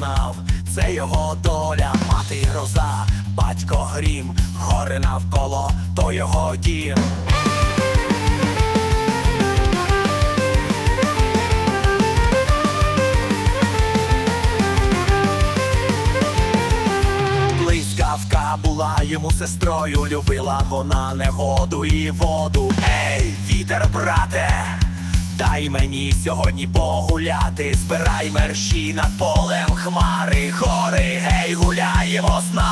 знав, це його доля, мати гроза, батько грім, гори навколо, то його дім. Блискавка була йому сестрою, любила вона негоду і воду. Ей, вітер, брате, дай мені сьогодні погуляти, збирай мерщі над полем хмари, гори, гей, гуляємо з нами.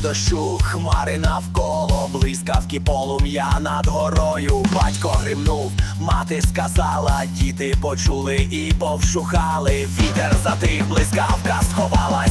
дощу, хмари навколо, блискавки полум'я над горою. Батько гримнув, мати сказала, діти почули і повшухали. Вітер затих, блискавка сховалась.